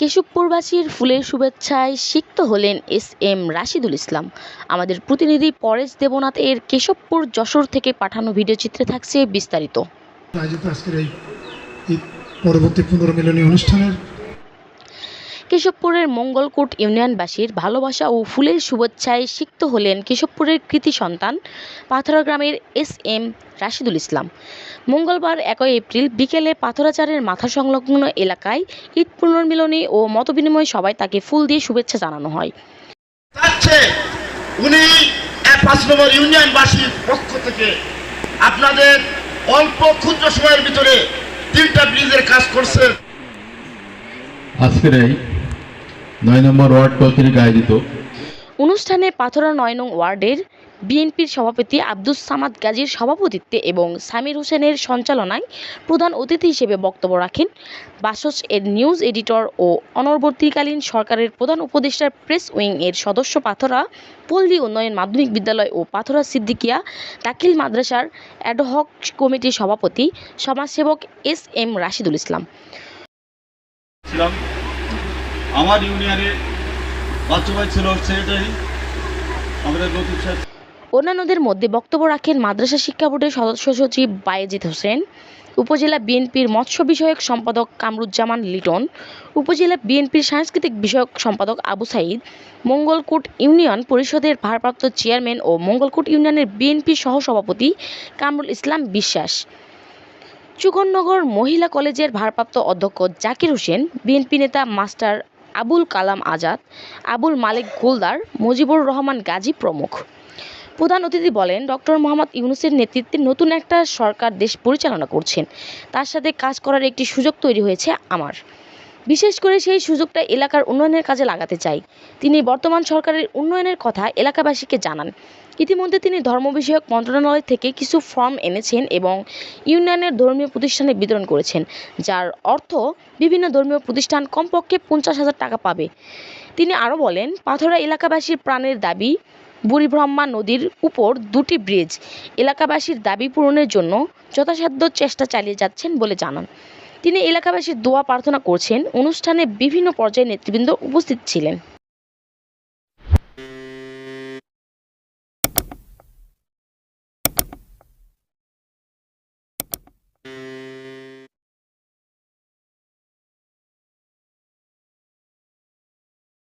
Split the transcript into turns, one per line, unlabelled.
কেশবপুরবাসীর ফুলের শুভেচ্ছায় সিক্ত হলেন এস এম রাশিদুল ইসলাম। আমাদের প্রতিনিধি পরেশ দেবনাথ এর কেশবপুর যশোর থেকে পাঠানো ভিডিওচিত্রে থাকছে বিস্তারিত।
আজকের এই পরবর্তী পুনর্মিলনী অনুষ্ঠানের
কেশবপুরের মঙ্গলকোট ইউনিয়নবাসীর ভালোবাসা ও ফুলের শুভেচ্ছায় সিক্ত হলেন কেশবপুরের কৃতি সন্তান পাথরা গ্রামের এস এম রাশিদুল ইসলাম। মঙ্গলবার একই এপ্রিল বিকেলে পাথরাচারের মাথা সংলগ্ন এলাকায় ঈদ পুনর্মিলনী ও মতবিনিময় সভায় তাকে ফুল দিয়ে শুভেচ্ছা জানানো হয়।
উনি পাঁচ নম্বর ইউনিয়নবাসীর পক্ষ থেকে। আপনাদের অল্প ক্ষুদ্র সময়ের ভিতরে তিনটা ব্রিজের কাজ করছে।
আজকের এই নয় নম্বর ওয়ার্ড কর্তৃক আয়োজিত।
অনুষ্ঠানে পাথরা নয় নং ওয়ার্ডের বিএনপির সভাপতি আব্দুস সামাদ গাজীর সভাপতিত্বে এবং সামির হোসেনের সঞ্চালনায় প্রধান অতিথি হিসেবে বক্তব্য রাখেন বাসস এর নিউজ এডিটর ও অনবর্তীকালীন সরকারের প্রধান উপদেষ্টার প্রেস উইং এর সদস্য পাথরা পল্লী উন্নয়ন মাধ্যমিক বিদ্যালয় ও পাথরা সিদ্দিকিয়া দাখিল মাদ্রাসার অ্যাডহক কমিটির সভাপতি সমাজসেবক এস এম রাশিদুল ইসলাম।
আমার ইউনিয়নের বাচ্চাবাই ছিল সেক্রেটারি আমাদের সাহেব
অন্যান্যদের মধ্যে বক্তব্য রাখেন মাদ্রাসা শিক্ষা বোর্ডের সদস্য সচিব বায়েজিদ হোসেন, উপজেলা বিএনপির মৎস্য বিষয়ক সম্পাদক কামরুজ্জামান লিটন, উপজেলা বিএনপির সাংস্কৃতিক বিষয়ক সম্পাদক আবু সাইদ, মঙ্গলকোট ইউনিয়ন পরিষদের ভারপ্রাপ্ত চেয়ারম্যান ও মঙ্গলকোট ইউনিয়নের বিএনপি সহসভাপতি কামরুল ইসলাম বিশ্বাস। চুকননগর মহিলা কলেজের ভারপ্রাপ্ত অধ্যক্ষ জাকির হোসেন, বিএনপি নেতা মাস্টার আবুল কালাম আজাদ, আবুল মালিক গোলদার, মুজিবুর রহমান গাজী প্রমুখ। প্রধান অতিথি বলেন ডক্টর মোহাম্মদ ইউনুসের নেতৃত্বে নতুন একটা সরকার দেশ পরিচালনা করছেন। তার সাথে কাজ করার একটি সুযোগ তৈরি হয়েছে আমার। বিশেষ করে সেই সুযোগটা এলাকার উন্নয়নের কাজে লাগাতে চাই। তিনি বর্তমান সরকারের উন্নয়নের কথা এলাকাবাসীকে জানান। ইতিমধ্যে তিনি ধর্ম বিষয়ক মন্ত্রণালয় থেকে কিছু ফর্ম এনেছেন এবং ইউনিয়নের ধর্মীয় প্রতিষ্ঠানে বিতরণ করেছেন, যার অর্থ বিভিন্ন ধর্মীয় প্রতিষ্ঠান কমপক্ষে পঞ্চাশ হাজার টাকা পাবে। তিনি আরও বলেন, পাথরা এলাকাবাসীর প্রাণের দাবি, বুড়িব্রহ্মা নদীর উপর দুটি ব্রিজ, এলাকাবাসীর দাবি পূরণের জন্য যথাসাধ্য চেষ্টা চালিয়ে যাচ্ছেন বলে জানান। তিনি এলাকাবাসীর দোয়া প্রার্থনা করছেন, অনুষ্ঠানে বিভিন্ন পর্যায়ে নেতৃবৃন্দ উপস্থিত ছিলেন।